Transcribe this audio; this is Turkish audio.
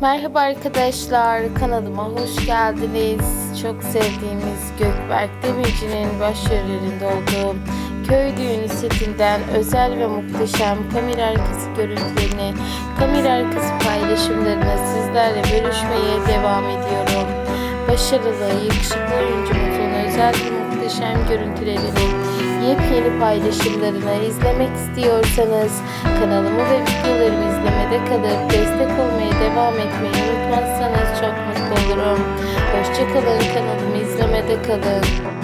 Merhaba arkadaşlar, kanalıma hoş geldiniz. Çok sevdiğimiz Gökberk Demirci'nin başrollerinde olduğu köy düğünü setinden özel ve muhteşem kamera arkası görüntülerini, kamera arkası paylaşımlarını sizlerle bölüşmeye devam ediyorum. Başarılı, yakışıklı oyuncumuzun özel ve muhteşem görüntülerini, yepyeni paylaşımlarını izlemek istiyorsanız kanalımı ve videolarımı izlemede kalıp destek olmaya devam etmeyi unutmazsanız çok mutlu olurum. Hoşçakalın kanalımı izlemede kalın.